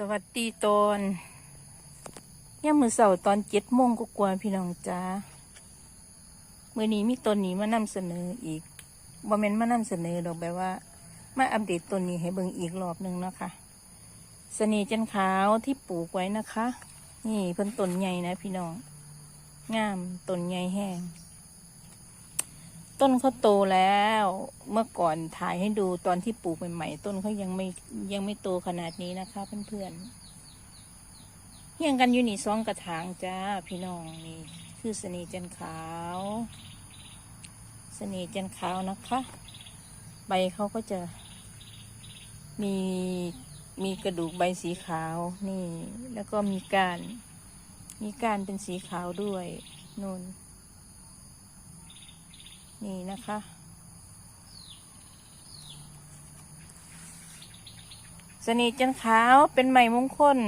สวัสดีตอนย่ามมือเสาร์ตอนเจ็ดโมงก็กว่าๆพี่น้องจ้ามือนี้มีต้นนี้มานำเสนออีกบ่แม่นมานำเสนอดอกแบบว่า มาอัปเดตต้นนี้ให้เบิ่งอีกรอบหนึ่งนะคะสนีจันขาวที่ปลูกไว้นะคะ นี่เพิ่นต้นใหญ่นะพี่น้อง งามต้นใหญ่แห้ง ต้นเขาโตแล้ว เมื่อก่อนถ่ายให้ดูตอนที่ปลูกใหม่ๆต้นเขายังไม่ยังไม่โตขนาดนี้นะคะ เพื่อนๆเฮียงกันอยู่นี่สองกระถางจ้าพี่น้องนี่คือสนีจันขาวสนีจันขาวนะคะ ใบเขาก็จะ มีมีกระดูกใบสีขาวนี่ แล้วก็มีกานมีกานเป็นสีขาวด้วยนู่น นี่นะคะ สนีจันขาวเป็นไหมมงคล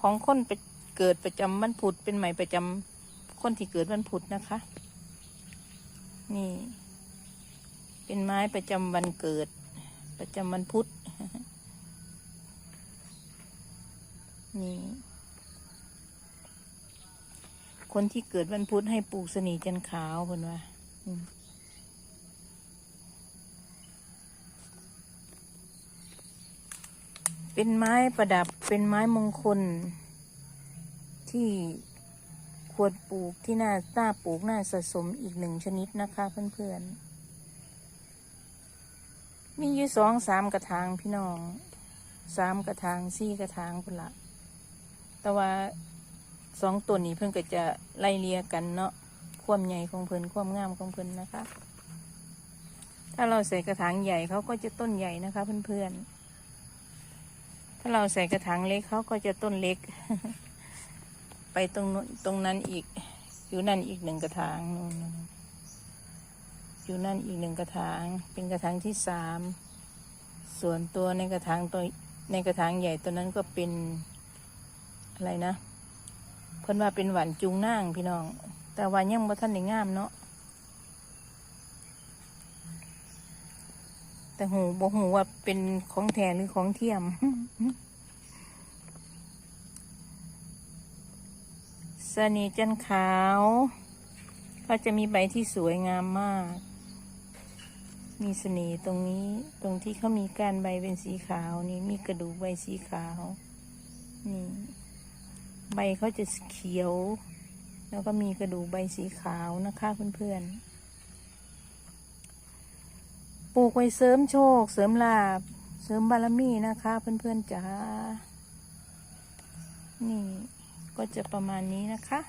ของคนไปเกิดประจำวันพุธเป็นไหมประจำคนที่เกิดวันพุธนะคะ นี่ เป็นไม้ประจำวันเกิด ประจำวันพุธนี่ คนที่เกิดวันพุธให้ปลูกสนีจันขาวเพิ่นว่า อืม เป็นไม้ประดับเป็นไม้มงคล ที่ควรปลูกที่น่าน่าปลูกน่าสะสมอีกหนึ่งชนิดนะคะเพื่อนๆ มีอยู่สองสามกระถางพี่น้องสามกระถางสี่กระถางพุ่นละแต่ว่าสองตัวนี้เพิ่นก็จะไล่เลียกันเนาะความใหญ่ของเพิ่นความงามของเพิ่นนะคะ ถ้าเราใส่กระถางใหญ่เขาก็จะต้นใหญ่นะคะเพื่อนๆาเราใส่กระถางเล็กเขาก็จะต้นเล็ก ไปตรงตรงนั้นอีก อยู่นั่นอีกหนึ่งกระถางนู่นอยู่นั่นอีกหนึ่งกระถาง เป็นกระถางที่สามส่วนตัวในกระถางตัวในกระถางใหญ่ตัวนั้นก็เป็นอะไรนะ เพิ่นว่าเป็นหวานจุงนางพี่น้อง แต่ว่ายังบ่ทันได้งามเนาะแต่หูบ่หูว่าเป็นของแท้หรือของเทียม สนีจันขาว ก็จะมีใบที่สวยงามมาก มีเสน่ห์ตรงนี้ตรงที่เขามีกานใบเป็นสีขาวนี่มีกระดูกใบสีขาว นี่ ใบเขาจะเขียว แล้วก็มีกระดูกใบสีขาวนะคะเพื่อนๆ ปลูกไว้เสริมโชค เสริมลาบ เสริมบารมีนะคะ เพื่อนๆจ๋านี่ก็จะประมาณนี้นะคะ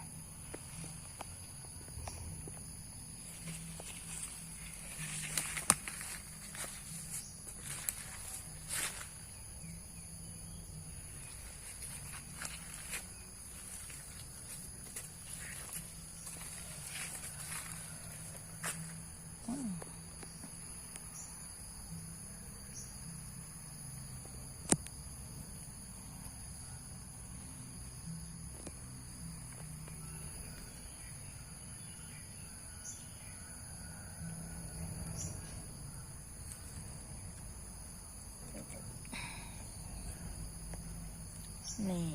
นี่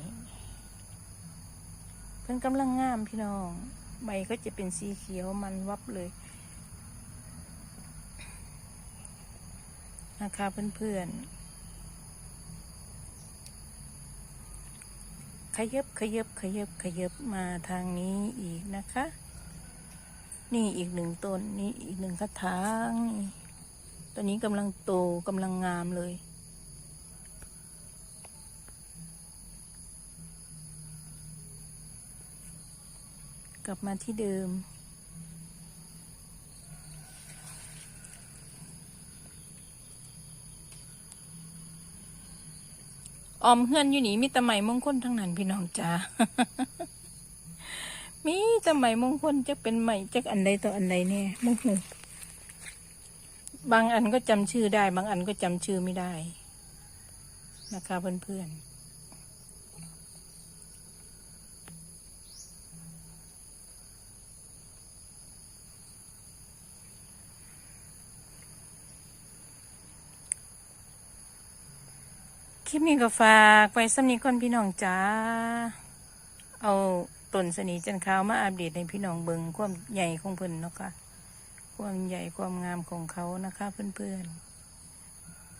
เพิ่นกำลังงามพี่น้อง ใบก็จะเป็นสีเขียวมันวับเลยนะคะเพื่อนๆ ขยับขยับขยับขยับมาทางนี้อีกนะคะ นี่อีกหนึ่งต้น นี่อีกหนึ่งกระถางนี่ตัวนี้กำลังโตกำลังงามเลย กลับมาที่เดิม ออมเฮือนอยู่นี่มีตะไหมมงคลทั้งนั้นพี่น้องจ้ามีตะไหมมงคลจะเป็นไหมจักอันใดต่ออันใดเนี่ยมงคลบางอันก็จำชื่อได้ บางอันก็จำชื่อไม่ได้ นะคะเพื่อนๆ ลิปนี้ก็ฝากไปสำนีก่อนพี่น้องจ้า เอาต้นสนีจันขาวมาอัปเดตให้พี่น้องเบิงความใหญ่ของเพิ่นเนาะค่ะ ความใหญ่ความงามของเขานะคะเพื่อน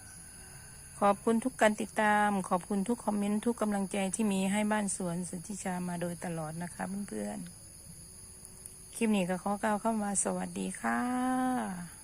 ๆ ขอบคุณทุกการติดตาม ขอบคุณทุกคอมเมนต์ทุกกำลังใจที่มีให้บ้านสวนสุทธิชามาโดยตลอดนะคะเพื่อนๆ คลิปนี้ก็ขอกล่าวคำว่าสวัสดีค่ะ